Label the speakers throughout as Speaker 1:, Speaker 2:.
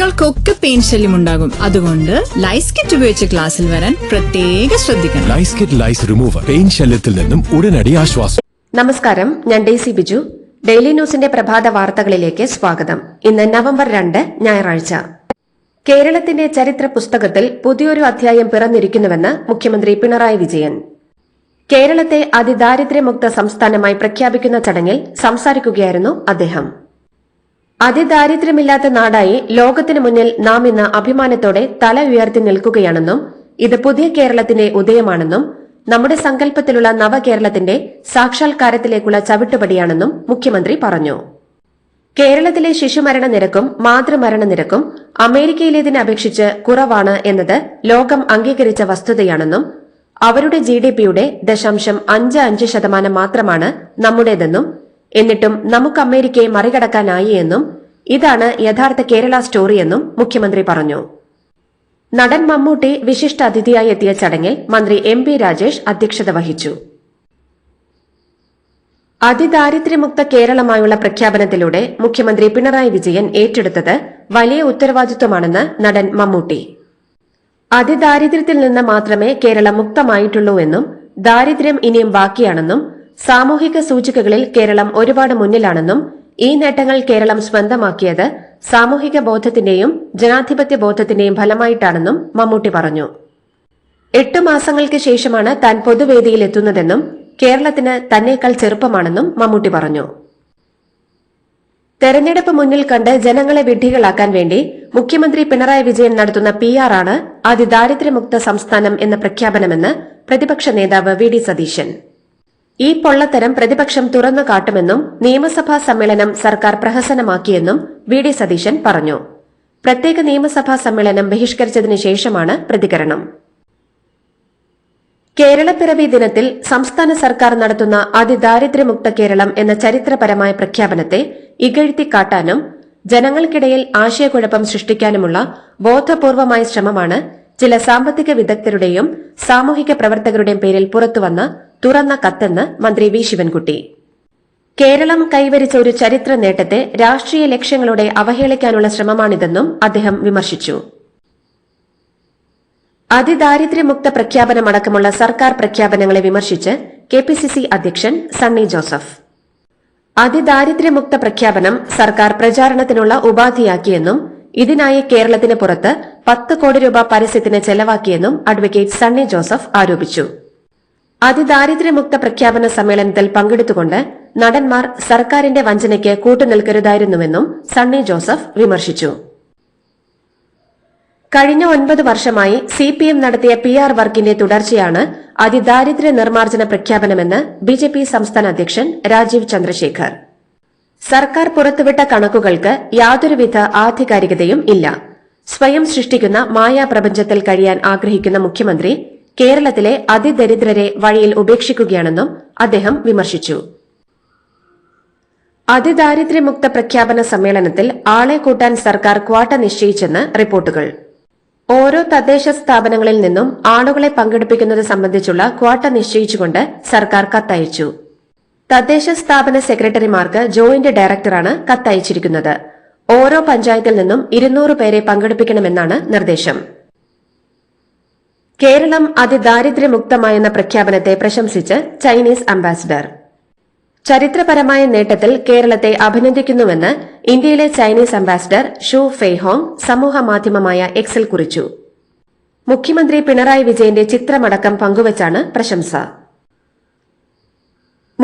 Speaker 1: കുട്ടികൾക്കൊക്കെ പെയിൻ ശല്യം ഉണ്ടാകും അതുകൊണ്ട് ലൈസ് കിറ്റ് ഉപയോഗിച്ച് ക്ലാസ്സിൽ വരാൻ പ്രത്യേക ശ്രദ്ധിക്കണം
Speaker 2: ലൈസ് കിറ്റ് ലൈസ് റിമൂവർ പെയിൻ ശല്യത്തിൽ നിന്നും ഉടനടി ആശ്വാസം
Speaker 3: നമസ്കാരം ഞാൻ ഡേസി ബിജു ഡെയിലി ന്യൂസിന്റെ പ്രഭാത വാർത്തകളിലേക്ക് സ്വാഗതം ഇന്ന് നവംബർ രണ്ട് ഞായറാഴ്ച കേരളത്തിന്റെ ചരിത്ര പുസ്തകത്തിൽ പുതിയൊരു അധ്യായം പിറന്നിരിക്കുന്നുവെന്ന് മുഖ്യമന്ത്രി പിണറായി വിജയൻ കേരളത്തെ അതിദാരിദ്ര്യമുക്ത സംസ്ഥാനമായി പ്രഖ്യാപിക്കുന്ന ചടങ്ങിൽ സംസാരിക്കുകയായിരുന്നു അദ്ദേഹം അതിദാരിദ്ര്യമില്ലാത്ത നാടായി ലോകത്തിനു മുന്നിൽ നാം ഇന്ന് അഭിമാനത്തോടെ തല ഉയർത്തി നിൽക്കുകയാണെന്നും ഇത് പുതിയ കേരളത്തിന്റെ ഉദയമാണെന്നും നമ്മുടെ സങ്കല്പത്തിലുള്ള നവകേരളത്തിന്റെ സാക്ഷാത്കാരത്തിലേക്കുള്ള ചവിട്ടുപടിയാണെന്നും മുഖ്യമന്ത്രി പറഞ്ഞു കേരളത്തിലെ ശിശുമരണ നിരക്കും മാതൃമരണ നിരക്കും അമേരിക്കയിലേതിനെ അപേക്ഷിച്ച് കുറവാണ് എന്നത് ലോകം അംഗീകരിച്ച വസ്തുതയാണെന്നും അവരുടെ ജി ഡി പിയുടെ ദശാംശം അഞ്ച് അഞ്ച് ശതമാനം മാത്രമാണ് നമ്മുടേതെന്നും എന്നിട്ടും നമുക്ക് അമേരിക്കയെ മറികടക്കാനായി എന്നും ഇതാണ് യഥാർത്ഥ കേരള സ്റ്റോറിയെന്നും മുഖ്യമന്ത്രി പറഞ്ഞു നടൻ മമ്മൂട്ടി വിശിഷ്ട അതിഥിയായി എത്തിയ ചടങ്ങിൽ മന്ത്രി എം പി രാജേഷ് അധ്യക്ഷത വഹിച്ചു അതിദാരിദ്ര്യമുക്ത കേരളമായുള്ള പ്രഖ്യാപനത്തിലൂടെ മുഖ്യമന്ത്രി പിണറായി വിജയൻ ഏറ്റെടുത്തത് വലിയ ഉത്തരവാദിത്വമാണെന്ന് നടൻ മമ്മൂട്ടി അതിദാരിദ്ര്യത്തിൽ നിന്ന് മാത്രമേ കേരളം മുക്തമായിട്ടുള്ളൂ എന്നും ദാരിദ്ര്യം ഇനിയും ബാക്കിയാണെന്നും സാമൂഹിക സൂചികകളിൽ കേരളം ഒരുപാട് മുന്നിലാണെന്നും ഈ നേട്ടങ്ങൾ കേരളം സ്വന്തമാക്കിയത് സാമൂഹിക ബോധത്തിന്റെയും ജനാധിപത്യ ബോധത്തിന്റെയും ഫലമായിട്ടാണെന്നും മമ്മൂട്ടി പറഞ്ഞു എട്ട് മാസങ്ങൾക്ക് ശേഷമാണ് താൻ പൊതുവേദിയിൽ എത്തുന്നതെന്നും കേരളത്തിന് തന്നേക്കാൾ ചെറുപ്പമാണെന്നും മമ്മൂട്ടി പറഞ്ഞു തെരഞ്ഞെടുപ്പ് മുന്നിൽ കണ്ട് ജനങ്ങളെ വിഡ്ഢികളാക്കാൻ വേണ്ടി മുഖ്യമന്ത്രി പിണറായി വിജയൻ നടത്തുന്ന പി ആണ് അതിദാരിദ്ര്യമുക്ത സംസ്ഥാനം എന്ന പ്രഖ്യാപനമെന്ന് പ്രതിപക്ഷ നേതാവ് വി ഡി സതീശൻ ഈ പൊള്ളത്തരം പ്രതിപക്ഷം തുറന്നു കാട്ടുമെന്നും നിയമസഭാ സമ്മേളനം സർക്കാർ പ്രഹസനമാക്കിയെന്നും വി ഡി സതീശൻ പറഞ്ഞു പ്രത്യേക നിയമസഭാ സമ്മേളനം ബഹിഷ്കരിച്ചതിനു ശേഷമാണ് പ്രതികരണം കേരളപ്പിറവി ദിനത്തിൽ സംസ്ഥാന സർക്കാർ നടത്തുന്ന അതിദാരിദ്ര്യമുക്ത കേരളം എന്ന ചരിത്രപരമായ പ്രഖ്യാപനത്തെ ഇകഴ്ത്തിക്കാട്ടാനും ജനങ്ങൾക്കിടയിൽ ആശയക്കുഴപ്പം സൃഷ്ടിക്കാനുമുള്ള ബോധപൂർവമായ ശ്രമമാണ് ചില സാമ്പത്തിക വിദഗ്ധരുടെയും സാമൂഹിക പ്രവർത്തകരുടെയും പേരിൽ പുറത്തുവന്ന തുറന്ന കത്തെന്ന് മന്ത്രി വി ശിവൻകുട്ടി കേരളം കൈവരിച്ച ഒരു ചരിത്ര നേട്ടത്തെ രാഷ്ട്രീയ ലക്ഷ്യങ്ങളോടെ അവഹേളിക്കാനുള്ള ശ്രമമാണിതെന്നും അദ്ദേഹം വിമർശിച്ചു അതിദാരിദ്ര്യമുക്ത പ്രഖ്യാപനമടക്കമുള്ള സർക്കാർ പ്രഖ്യാപനങ്ങളെ വിമർശിച്ച് കെ പി സി സി അധ്യക്ഷൻ സണ്ണി ജോസഫ് അതിദാരിദ്ര്യമുക്ത പ്രഖ്യാപനം സർക്കാർ പ്രചാരണത്തിനുള്ള ഉപാധിയാക്കിയെന്നും ഇതിനായി കേരളത്തിന് പുറത്ത് പത്ത് കോടി രൂപ പരസ്യത്തിന് ചെലവാക്കിയെന്നും അഡ്വക്കേറ്റ് സണ്ണി ജോസഫ് ആരോപിച്ചു അതിദാരിദ്ര്യമുക്ത പ്രഖ്യാപന സമ്മേളനത്തിൽ പങ്കെടുത്തുകൊണ്ട് നടന്മാർ സർക്കാരിന്റെ വഞ്ചനയ്ക്ക് കൂട്ടുനിൽക്കരുതായിരുന്നുവെന്നും സണ്ണി ജോസഫ് വിമർശിച്ചു കഴിഞ്ഞ ഒൻപത് വർഷമായി സി പി എം നടത്തിയ പി ആർ വർക്കിന്റെ തുടർച്ചയാണ് അതിദാരിദ്ര്യ നിർമ്മാർജ്ജന പ്രഖ്യാപനമെന്ന് ബി ജെ പി സംസ്ഥാന അധ്യക്ഷൻ രാജീവ് ചന്ദ്രശേഖർ സർക്കാർ പുറത്തുവിട്ട കണക്കുകൾക്ക് യാതൊരുവിധ ആധികാരികതയും ഇല്ല സ്വയം സൃഷ്ടിക്കുന്ന മായാപ്രപഞ്ചത്തിൽ കഴിയാൻ ആഗ്രഹിക്കുന്ന മുഖ്യമന്ത്രി കേരളത്തിലെ അതിദരിദ്രരെ വഴിയിൽ ഉപേക്ഷിക്കുകയാണെന്നും അദ്ദേഹം വിമർശിച്ചു അതിദാരിദ്ര്യമുക്ത പ്രഖ്യാപന സമ്മേളനത്തിൽ ആളെ കൂട്ടാൻ സർക്കാർ ക്വാട്ട നിശ്ചയിച്ചെന്ന് റിപ്പോർട്ടുകൾ ഓരോ തദ്ദേശ സ്ഥാപനങ്ങളിൽ നിന്നും ആളുകളെ പങ്കെടുപ്പിക്കുന്നത് സംബന്ധിച്ചുള്ള ക്വാട്ട നിശ്ചയിച്ചുകൊണ്ട് സർക്കാർ കത്തയച്ചു തദ്ദേശ സ്ഥാപന സെക്രട്ടറിമാർക്ക് ജോയിന്റ് ഡയറക്ടറാണ് കത്തയച്ചിരിക്കുന്നത് ഓരോ പഞ്ചായത്തിൽ നിന്നും ഇരുന്നൂറ് പേരെ പങ്കെടുപ്പിക്കണമെന്നാണ് നിർദ്ദേശം കേരളം അതിദാരിദ്ര്യമുക്തമായെന്ന പ്രഖ്യാപനത്തെ പ്രശംസിച്ച് ചൈനീസ് അംബാസിഡർ ചരിത്രപരമായ നേട്ടത്തിൽ കേരളത്തെ അഭിനന്ദിക്കുന്നുവെന്ന് ഇന്ത്യയിലെ ചൈനീസ് അംബാസിഡർ ഷു ഫെയ്ഹോങ് സമൂഹമാധ്യമമായ എക്സിൽ കുറിച്ചു മുഖ്യമന്ത്രി പിണറായി വിജയന്റെ ചിത്രമടക്കം പങ്കുവച്ചാണ് പ്രശംസ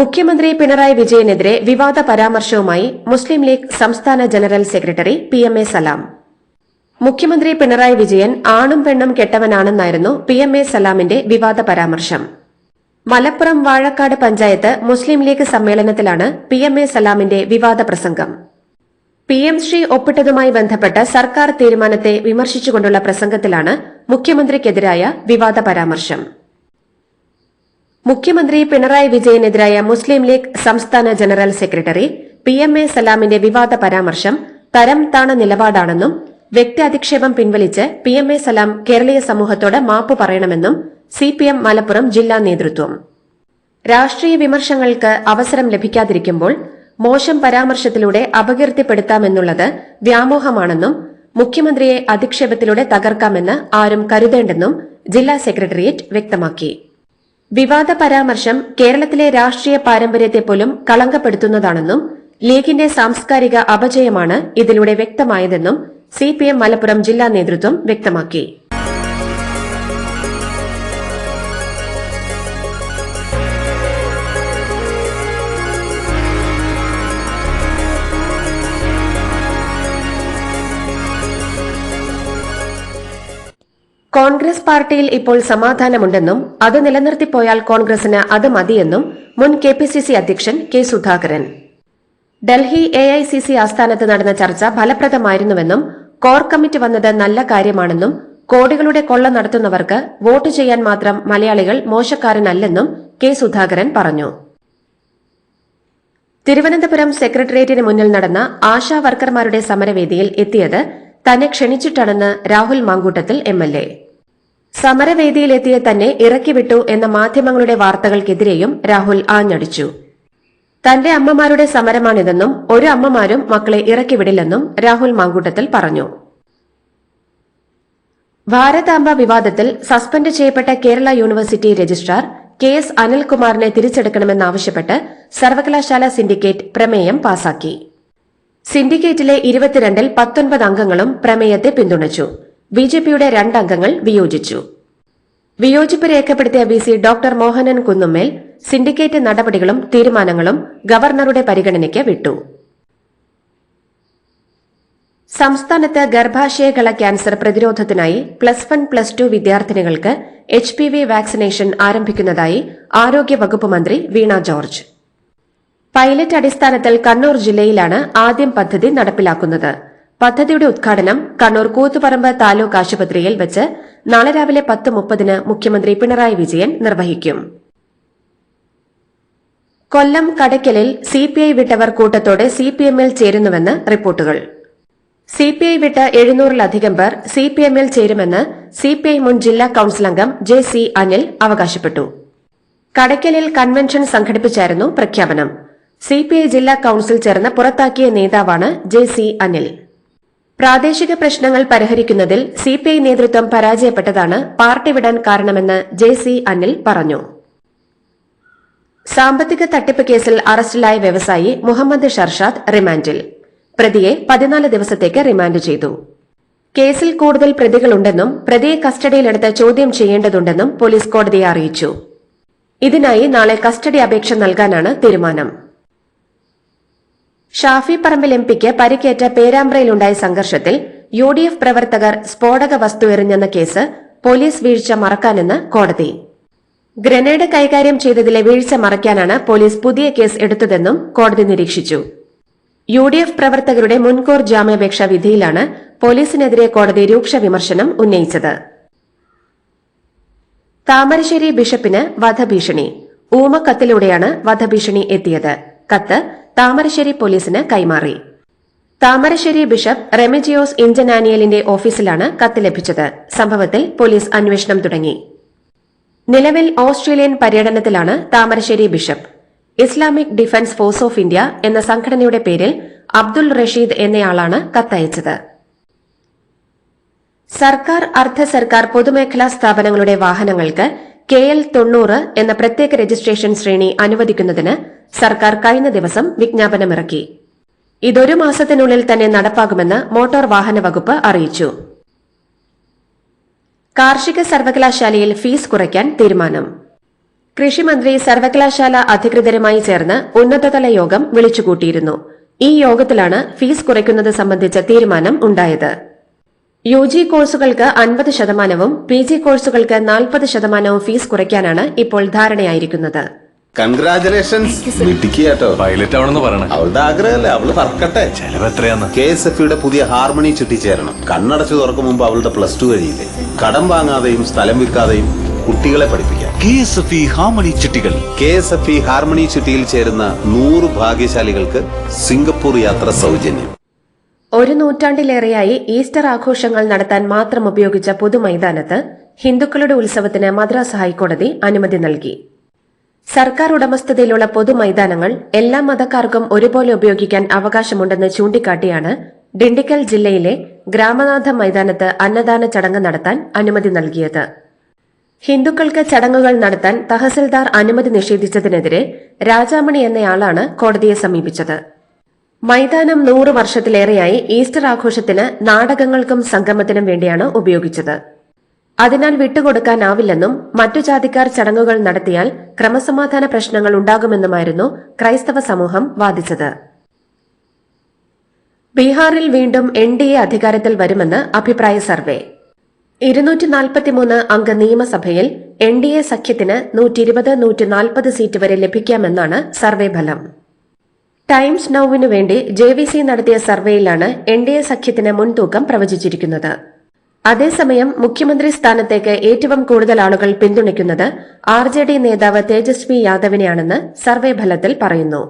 Speaker 3: മുഖ്യമന്ത്രി പിണറായി വിജയനെതിരെ വിവാദ പരാമർശവുമായി മുസ്ലിം ലീഗ് സംസ്ഥാന general secretary P M A Salam മുഖ്യമന്ത്രി പിണറായി വിജയൻ ആണും പെണ്ണും കെട്ടവനാണെന്നായിരുന്നു പി എം എ സലാമിന്റെ വിവാദ പരാമർശം മലപ്പുറം വാഴക്കാട് പഞ്ചായത്ത് മുസ്ലിം ലീഗ് സമ്മേളനത്തിലാണ് പി എം എ സലാമിന്റെ വിവാദ പ്രസംഗം പി എം ശ്രീ ഒപ്പിട്ടതുമായി ബന്ധപ്പെട്ട സർക്കാർ തീരുമാനത്തെ വിമർശിച്ചുകൊണ്ടുള്ള പ്രസംഗത്തിലാണ് മുഖ്യമന്ത്രിക്കെതിരായ വിവാദ പരാമർശം മുഖ്യമന്ത്രി പിണറായി വിജയനെതിരായ മുസ്ലിം ലീഗ് സംസ്ഥാന general secretary P M A സലാമിന്റെ വിവാദ പരാമർശം തരം താണ നിലപാടാണെന്നും വ്യക്തിയധിക്ഷേപം പിൻവലിച്ച് പി എം എ സലാം കേരളീയ സമൂഹത്തോട് മാപ്പ് പറയണമെന്നും സി പി എം മലപ്പുറം ജില്ലാ നേതൃത്വം രാഷ്ട്രീയ വിമർശങ്ങൾക്ക് അവസരം ലഭിക്കാതിരിക്കുമ്പോൾ മോശം പരാമർശത്തിലൂടെ അപകീർത്തിപ്പെടുത്താമെന്നുള്ളത് വ്യാമോഹമാണെന്നും മുഖ്യമന്ത്രിയെ അധിക്ഷേപത്തിലൂടെ തകർക്കാമെന്ന് ആരും കരുതേണ്ടെന്നും ജില്ലാ സെക്രട്ടേറിയറ്റ് വ്യക്തമാക്കി വിവാദ പരാമർശം കേരളത്തിലെ രാഷ്ട്രീയ പാരമ്പര്യത്തെ പോലും കളങ്കപ്പെടുത്തുന്നതാണെന്നും ലീഗിന്റെ സാംസ്കാരിക അപജയമാണ് ഇതിലൂടെ വ്യക്തമായതെന്നും സി പി എം മലപ്പുറം ജില്ലാ നേതൃത്വം വ്യക്തമാക്കി കോൺഗ്രസ് പാർട്ടിയിൽ ഇപ്പോൾ സമാധാനമുണ്ടെന്നും അത് നിലനിർത്തിപ്പോയാൽ കോൺഗ്രസിന് അത് മതിയെന്നും മുൻ കെ പി സി സി അധ്യക്ഷൻ K Sudhakaran Delhi A I C C ആസ്ഥാനത്ത് നടന്ന ചർച്ച ഫലപ്രദമായിരുന്നുവെന്നും കോർ കമ്മിറ്റി വന്നത് നല്ല കാര്യമാണെന്നും കോടികളുടെ കൊള്ള നടത്തുന്നവർക്ക് വോട്ട് ചെയ്യാൻ മാത്രം മലയാളികൾ മോശക്കാരനല്ലെന്നും കെ സുധാകരൻ പറഞ്ഞു തിരുവനന്തപുരം സെക്രട്ടേറിയറ്റിന് മുന്നിൽ നടന്ന ആശാ വർക്കർമാരുടെ സമരവേദിയിൽ എത്തിയത് തന്നെ ക്ഷണിച്ചിട്ടാണെന്ന് Rahul Mankoottathil M L A സമരവേദിയിലെത്തിയ തന്നെ ഇറക്കിവിട്ടു എന്ന മാധ്യമങ്ങളുടെ വാർത്തകൾക്കെതിരെയും രാഹുൽ ആഞ്ഞടിച്ചു തന്റെ അമ്മമാരുടെ സമരമാണിതെന്നും ഒരു അമ്മമാരും മക്കളെ ഇറക്കിവിടില്ലെന്നും രാഹുൽ മാങ്കൂട്ടത്തിൽ പറഞ്ഞു ഭാരതാംബ വിവാദത്തിൽ സസ്പെൻഡ് ചെയ്യപ്പെട്ട Kerala university registrar K S അനിൽകുമാറിനെ തിരിച്ചെടുക്കണമെന്നാവശ്യപ്പെട്ട് സർവകലാശാല സിൻഡിക്കേറ്റ് പ്രമേയം പാസാക്കി സിൻഡിക്കേറ്റിലെ ഇരുപത്തിരണ്ടിൽ പത്തൊൻപത് അംഗങ്ങളും പ്രമേയത്തെ പിന്തുണച്ചു ബിജെപിയുടെ രണ്ടംഗങ്ങൾ വിയോജിച്ചു വിയോജിപ്പ് രേഖപ്പെടുത്തിയ V C doctor Mohanan Kunnummel syndicate നടപടികളും തീരുമാനങ്ങളും ഗവർണറുടെ പരിഗണനയ്ക്ക് വിട്ടു സംസ്ഥാനത്ത് ഗർഭാശയകള ക്യാൻസർ പ്രതിരോധത്തിനായി പ്ലസ് വൺ പ്ലസ് ടു വിദ്യാർത്ഥിനികൾക്ക് എച്ച് പി വി വാക്സിനേഷൻ ആരംഭിക്കുന്നതായി ആരോഗ്യ വകുപ്പ് മന്ത്രി വീണ ജോർജ് പൈലറ്റ് അടിസ്ഥാനത്തിൽ കണ്ണൂർ ജില്ലയിലാണ് ആദ്യം പദ്ധതി നടപ്പിലാക്കുന്നത് പദ്ധതിയുടെ ഉദ്ഘാടനം കണ്ണൂർ കൂത്തുപറമ്പ് താലൂക്ക് ആശുപത്രിയിൽ വെച്ച് നാളെ രാവിലെ പത്ത് മുപ്പതിന് മുഖ്യമന്ത്രി പിണറായി വിജയൻ നിർവഹിക്കും കൊല്ലം കടയ്ക്കലിൽ സി പി ഐ വിട്ടവർ കൂട്ടത്തോടെ സി പി എമ്മിൽ ചേരുന്നുവെന്ന് റിപ്പോർട്ടുകൾ സി പി ഐ വിട്ട എഴുന്നൂറിലധികം പേർ സി പി എമ്മിൽ ചേരുമെന്ന് സി പി ഐ മുൻ ജില്ലാ കൌൺസിൽ അംഗം ജെ സി അനിൽ അവകാശപ്പെട്ടു കടയ്ക്കലിൽ കൺവെൻഷൻ സംഘടിപ്പിച്ചായിരുന്നു പ്രഖ്യാപനം സി പി ഐ ജില്ലാ കൌൺസിൽ ചേർന്ന് പുറത്താക്കിയ നേതാവാണ് ജെ സി അനിൽ പ്രാദേശിക പ്രശ്നങ്ങൾ പരിഹരിക്കുന്നതിൽ സി പി ഐ നേതൃത്വം പരാജയപ്പെട്ടതാണ് പാർട്ടി വിടാൻ കാരണമെന്ന് ജെ സി അനിൽ പറഞ്ഞു സാമ്പത്തിക തട്ടിപ്പ് കേസിൽ അറസ്റ്റിലായ വ്യവസായി മുഹമ്മദ് ഷർഷാദ് റിമാൻഡിൽ പ്രതിയെ പതിനാല് ദിവസത്തേക്ക് റിമാൻഡ് ചെയ്തു കേസിൽ കൂടുതൽ പ്രതികളുണ്ടെന്നും പ്രതിയെ കസ്റ്റഡിയിലെടുത്ത് ചോദ്യം ചെയ്യേണ്ടതുണ്ടെന്നും പോലീസ് കോടതിയെ അറിയിച്ചു ഇതിനായി നാളെ കസ്റ്റഡി അപേക്ഷ നൽകാനാണ് തീരുമാനം ഷാഫി പറമ്പിൽ എംപിക്ക് പരിക്കേറ്റ പേരാമ്പ്രയിലുണ്ടായ സംഘർഷത്തിൽ യു ഡി എഫ് പ്രവർത്തകർ സ്ഫോടക വസ്തു എറിഞ്ഞെന്ന കേസ് പോലീസ് വീഴ്ച മറക്കാനെന്ന് കോടതി ഗ്രനേഡ് കൈകാര്യം ചെയ്തതിലെ വീഴ്ച മറയ്ക്കാനാണ് പോലീസ് പുതിയ കേസ് എടുത്തതെന്നും കോടതി നിരീക്ഷിച്ചു യു ഡി എഫ് പ്രവർത്തകരുടെ മുൻകൂർ ജാമ്യാപേക്ഷ വിധിയിലാണ് പോലീസിനെതിരെ കോടതി രൂക്ഷ വിമർശനം ഉന്നയിച്ചത് താമരശ്ശേരി ബിഷപ്പിന് വധഭീഷണി ഊമക്കത്തിലൂടെയാണ് വധഭീഷണി എത്തിയത് കത്ത് താമരശ്ശേരി പോലീസിന് കൈമാറി താമരശ്ശേരി ബിഷപ്പ് റെമിജിയോസ് ഇഞ്ചനാനിയലിന്റെ ഓഫീസിലാണ് കത്ത് ലഭിച്ചത് സംഭവത്തിൽ പോലീസ് അന്വേഷണം തുടങ്ങി നിലവിൽ ഓസ്ട്രേലിയൻ പര്യടനത്തിലാണ് Thamarassery bishop Islamic defence force of India എന്ന സംഘടനയുടെ പേരിൽ അബ്ദുൾ റഷീദ് എന്നയാളാണ് കത്തയച്ചത് സർക്കാർ അർദ്ധ സർക്കാർ പൊതുമേഖലാ സ്ഥാപനങ്ങളുടെ വാഹനങ്ങൾക്ക് കെ എൽ തൊണ്ണൂറ് എന്ന പ്രത്യേക രജിസ്ട്രേഷൻ ശ്രേണി അനുവദിക്കുന്നതിന് സർക്കാർ കഴിഞ്ഞ ദിവസം വിജ്ഞാപനമിറക്കി ഇതൊരു മാസത്തിനുള്ളിൽ തന്നെ നടപ്പാകുമെന്ന് മോട്ടോർ വാഹന വകുപ്പ് അറിയിച്ചു കാർഷിക സർവകലാശാലയിൽ ഫീസ് കുറയ്ക്കാൻ തീരുമാനം കൃഷിമന്ത്രി സർവകലാശാല അധികൃതരുമായി ചേർന്ന് ഉന്നതതല യോഗം വിളിച്ചുകൂട്ടിയിരുന്നു ഈ യോഗത്തിലാണ് ഫീസ് കുറയ്ക്കുന്നത് സംബന്ധിച്ച തീരുമാനം ഉണ്ടായത് യു ജി കോഴ്സുകൾക്ക് അൻപത് ശതമാനവും പി ജി കോഴ്സുകൾക്ക് നാൽപ്പത് ശതമാനവും ഫീസ് കുറയ്ക്കാനാണ് ഇപ്പോൾ ധാരണയായിരിക്കുന്നത് കൺഗ്രാചുലേഷൻസ് കേട്ടോ പൈലറ്റ് ആവണമെന്ന് പറയണേ അവളുടെ ആഗ്രഹമല്ലേ അവള് പറക്കട്ടെ ചെലവ് എത്രയാന്ന് കെ എസ് എഫ് പുതിയ ഹാർമണി ചേരണം കണ്ണടച്ചു തുറക്കും മുമ്പ് അവളുടെ പ്ലസ് ടു കഴിയില്ലേ കടം വാങ്ങാതെയും സ്ഥലം വിൽക്കാതെയും കുട്ടികളെ പഠിപ്പിക്കാം കെ എസ് ചിട്ടികൾ K S F E harmony ചിട്ടിയിൽ ചേരുന്ന നൂറ് ഭാഗ്യശാലികൾക്ക് സിംഗപ്പൂർ യാത്ര സൗജന്യം ഒരു നൂറ്റാണ്ടിലേറെയായി ഈസ്റ്റർ ആഘോഷങ്ങൾ നടത്താൻ മാത്രം ഉപയോഗിച്ച പൊതുമൈതാനത്ത് ഹിന്ദുക്കളുടെ ഉത്സവത്തിന് മദ്രാസ് ഹൈക്കോടതി അനുമതി നൽകി സർക്കാർ ഉടമസ്ഥതയിലുള്ള പൊതുമൈതാനങ്ങൾ എല്ലാ മതക്കാർക്കും ഒരുപോലെ ഉപയോഗിക്കാൻ അവകാശമുണ്ടെന്ന് ചൂണ്ടിക്കാട്ടിയാണ് ഡിണ്ടിക്കൽ ജില്ലയിലെ ഗ്രാമനാഥ മൈതാനത്ത് അന്നദാന ചടങ്ങ് നടത്താൻ അനുമതി നൽകിയത് ഹിന്ദുക്കൾക്ക് ചടങ്ങുകൾ നടത്താൻ തഹസിൽദാർ അനുമതി നിഷേധിച്ചതിനെതിരെ രാജാമണി എന്നയാളാണ് കോടതിയെ സമീപിച്ചത് മൈതാനം നൂറ് വർഷത്തിലേറെയായി ഈസ്റ്റർ ആഘോഷത്തിന് നാടകങ്ങൾക്കും സംഗമത്തിനും വേണ്ടിയാണ് ഉപയോഗിച്ചത് അതിനാൽ വിട്ടുകൊടുക്കാനാവില്ലെന്നും മറ്റു ജാതിക്കാർ ചടങ്ങുകൾ നടത്തിയാൽ ക്രമസമാധാന പ്രശ്നങ്ങൾ ഉണ്ടാകുമെന്നുമായിരുന്നു ക്രൈസ്തവ സമൂഹം വാദിച്ചത് ബീഹാറിൽ വീണ്ടും എൻ ഡി എ അധികാരത്തിൽ വരുമെന്ന് അഭിപ്രായ സർവേ ഇരുന്നൂറ്റി നാൽപ്പത്തിമൂന്ന് അംഗ നിയമസഭയിൽ എൻ ഡി എ സഖ്യത്തിന് നൂറ്റിയിരുപത് നൂറ്റിനാൽപ്പത് സീറ്റ് വരെ ലഭിക്കാമെന്നാണ് സർവേ ഫലം ടൈംസ് നൌവിനു വേണ്ടി ജെ വി സി നടത്തിയ സർവേയിലാണ് എൻ ഡി എ സഖ്യത്തിന് മുൻതൂക്കം പ്രവചിച്ചിരിക്കുന്നത് അതേസമയം മുഖ്യമന്ത്രി സ്ഥാനത്തേക്ക് ഏറ്റവും കൂടുതൽ ആളുകൾ പിന്തുണയ്ക്കുന്നത് ആർ ജെ ഡി നേതാവ് തേജസ്വി യാദവിനെയാണെന്ന് സർവേ ഫലത്തിൽ പറയുന്നു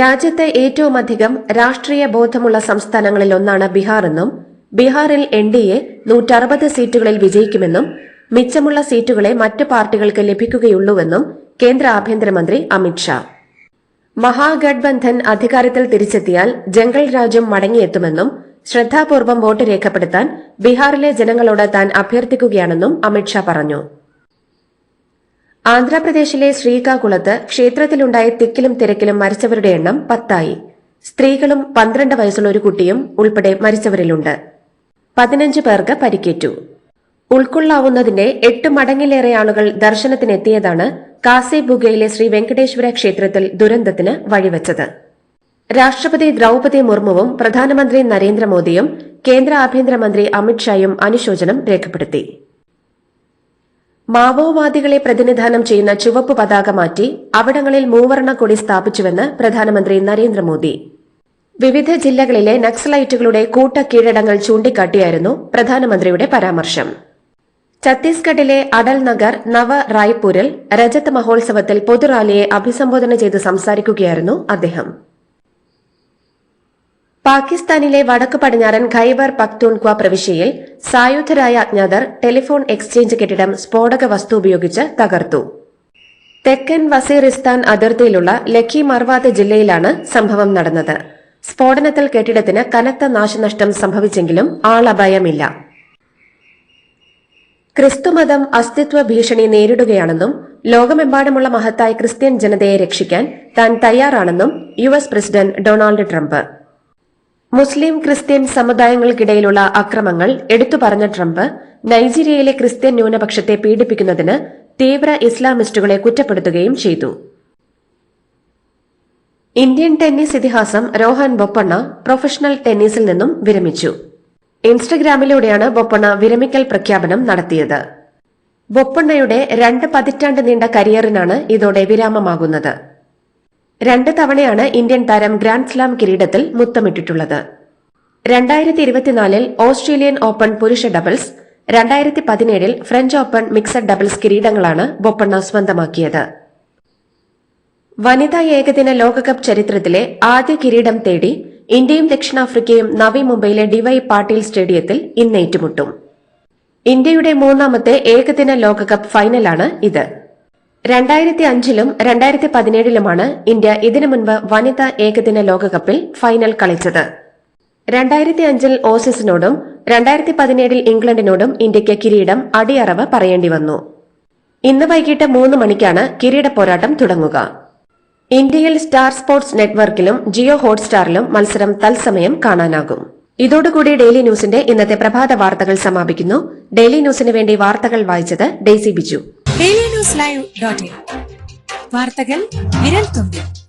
Speaker 3: രാജ്യത്തെ ഏറ്റവുമധികം രാഷ്ട്രീയ ബോധമുള്ള സംസ്ഥാനങ്ങളിൽ ഒന്നാണ് ബീഹാർ എന്നും ബീഹാറിൽ എൻ ഡി എ നൂറ്ററുപത് സീറ്റുകളിൽ വിജയിക്കുമെന്നും മിച്ചമുള്ള സീറ്റുകളെ മറ്റ് പാർട്ടികൾക്ക് ലഭിക്കുകയുള്ളൂവെന്നും കേന്ദ്ര ആഭ്യന്തരമന്ത്രി അമിത്ഷാ മഹാഗഡ്ബന്ധൻ അധികാരത്തിൽ തിരിച്ചെത്തിയാൽ ജംഗൽ രാജ്യം മടങ്ങിയെത്തുമെന്നും ശ്രദ്ധാപൂർവം വോട്ട് രേഖപ്പെടുത്താൻ ബീഹാറിലെ ജനങ്ങളോട് താൻ അഭ്യർത്ഥിക്കുകയാണെന്നും അമിത്ഷാ പറഞ്ഞു ആന്ധ്രാപ്രദേശിലെ ശ്രീകാകുളത്ത് ക്ഷേത്രത്തിലുണ്ടായ തിക്കിലും തിരക്കിലും മരിച്ചവരുടെ എണ്ണം പത്തായി സ്ത്രീകളും പന്ത്രണ്ട് വയസ്സുള്ള ഒരു കുട്ടിയും ഉൾപ്പെടെ മരിച്ചവരിലുണ്ട് പതിനഞ്ച് പേർക്ക് പരിക്കേറ്റു ഉൾക്കൊള്ളാവുന്നതിന്റെ എട്ട് മടങ്ങിലേറെ ആളുകൾ ദർശനത്തിനെത്തിയതാണ് കാസെ ശ്രീ വെങ്കടേശ്വര ക്ഷേത്രത്തിൽ ദുരന്തത്തിന് വഴിവെച്ചത് രാഷ്ട്രപതി ദ്രൌപതി മുർമുവും പ്രധാനമന്ത്രി നരേന്ദ്രമോദിയും കേന്ദ്ര ആഭ്യന്തരമന്ത്രി അമിത്ഷായും അനുശോചനം രേഖപ്പെടുത്തി മാവോവാദികളെ പ്രതിനിധാനം ചെയ്യുന്ന ചുവപ്പ് പതാക മാറ്റി അവിടങ്ങളിൽ മൂവർണ കൊടി സ്ഥാപിച്ചുവെന്ന് പ്രധാനമന്ത്രി നരേന്ദ്രമോദി വിവിധ ജില്ലകളിലെ നക്സലൈറ്റുകളുടെ കൂട്ട കീഴടങ്ങൾ ചൂണ്ടിക്കാട്ടിയായിരുന്നു പ്രധാനമന്ത്രിയുടെ പരാമർശം ഛത്തീസ്ഗഡിലെ അടൽ നഗർ നവ റായ്പൂരിൽ രജത് മഹോത്സവത്തിൽ പൊതുറാലിയെ അഭിസംബോധന ചെയ്ത് സംസാരിക്കുകയായിരുന്നു അദ്ദേഹം പാകിസ്ഥാനിലെ വടക്ക് പടിഞ്ഞാറൻ ഖൈബർ പക്തൂൺക്വ പ്രവിശ്യയിൽ സായുധരായ അജ്ഞാതർ ടെലിഫോൺ എക്സ്ചേഞ്ച് കെട്ടിടം സ്ഫോടക വസ്തു ഉപയോഗിച്ച് തകർത്തു തെക്കൻ വസീറിസ്ഥാൻ അതിർത്തിയിലുള്ള ലഖി മർവാത്ത് ജില്ലയിലാണ് സംഭവം നടന്നത് സ്ഫോടനത്തിൽ കെട്ടിടത്തിന് കനത്ത നാശനഷ്ടം സംഭവിച്ചെങ്കിലും ആളപായമില്ല ക്രിസ്തുമതം അസ്തിത്വ ഭീഷണി നേരിടുകയാണെന്നും ലോകമെമ്പാടുമുള്ള മഹത്തായ ക്രിസ്ത്യൻ ജനതയെ രക്ഷിക്കാൻ താൻ തയ്യാറാണെന്നും U S president Donald Trump Muslim Christian സമുദായങ്ങൾക്കിടയിലുള്ള അക്രമങ്ങൾ എടുത്തു പറഞ്ഞ ട്രംപ് നൈജീരിയയിലെ ക്രിസ്ത്യൻ ന്യൂനപക്ഷത്തെ പീഡിപ്പിക്കുന്നതിന് തീവ്ര ഇസ്ലാമിസ്റ്റുകളെ കുറ്റപ്പെടുത്തുകയും ചെയ്തു ഇന്ത്യൻ ടെന്നീസ് ഇതിഹാസം രോഹൻ ബൊപ്പണ്ണ പ്രൊഫഷണൽ ടെന്നീസിൽ നിന്നും വിരമിച്ചു ഇൻസ്റ്റഗ്രാമിലൂടെയാണ് ബൊപ്പണ്ണ വിരമിക്കൽ പ്രഖ്യാപനം നടത്തിയത് ബൊപ്പണ്ണയുടെ രണ്ട് പതിറ്റാണ്ട് നീണ്ട കരിയറിനാണ് ഇതോടെ വിരാമമാകുന്നത് രണ്ട് തവണയാണ് ഇന്ത്യൻ താരം ഗ്രാൻഡ് സ്ലാം കിരീടത്തിൽ മുത്തമിട്ടിട്ടുള്ളത് രണ്ടായിരത്തി ഇരുപത്തിനാലിൽ ഓസ്ട്രേലിയൻ ഓപ്പൺ പുരുഷ ഡബിൾസ് രണ്ടായിരത്തി പതിനേഴിൽ ഫ്രഞ്ച് ഓപ്പൺ മിക്സഡ് ഡബിൾസ് കിരീടങ്ങളാണ് ബൊപ്പണ്ണ സ്വന്തമാക്കിയത് വനിതാ ഏകദിന ലോകകപ്പ് ചരിത്രത്തിലെ ആദ്യ കിരീടം തേടി ഇന്ത്യയും ദക്ഷിണാഫ്രിക്കയും നവി മുംബൈയിലെ ഡിവൈ പാട്ടീൽ സ്റ്റേഡിയത്തിൽ ഇന്ന് ഏറ്റുമുട്ടും ഇന്ത്യയുടെ മൂന്നാമത്തെ ഏകദിന ലോകകപ്പ് ഫൈനലാണ് ഇത് രണ്ടായിരത്തി അഞ്ചിലും രണ്ടായിരത്തി പതിനേഴിലുമാണ് ഇന്ത്യ ഇതിനു മുൻപ് വനിതാ ഏകദിന ലോകകപ്പിൽ ഫൈനൽ കളിച്ചത് രണ്ടായിരത്തി അഞ്ചിൽ ഓസീസിനോടും രണ്ടായിരത്തി പതിനേഴിൽ ഇംഗ്ലണ്ടിനോടും ഇന്ത്യയ്ക്ക് കിരീടം അടിയറവ് പറയേണ്ടി വന്നു ഇന്ന് വൈകിട്ട് മൂന്ന് മണിക്കാണ് കിരീട പോരാട്ടം തുടങ്ങുക ഇന്ത്യയിൽ സ്റ്റാർ സ്പോർട്സ് നെറ്റ്വർക്കിലും ജിയോ ഹോട്ട്സ്റ്റാറിലും മത്സരം തത്സമയം കാണാനാകും ഇതോടുകൂടി ഡെയിലി ന്യൂസിന്റെ ഇന്നത്തെ പ്രഭാത വാർത്തകൾ സമാപിക്കുന്നു ഡെയിലി ന്യൂസിന് വേണ്ടി വാർത്തകൾ വായിച്ചത് Daisy Biju daily news live dot in വാർത്തകൾ വിരൽ തുമ്പിൽ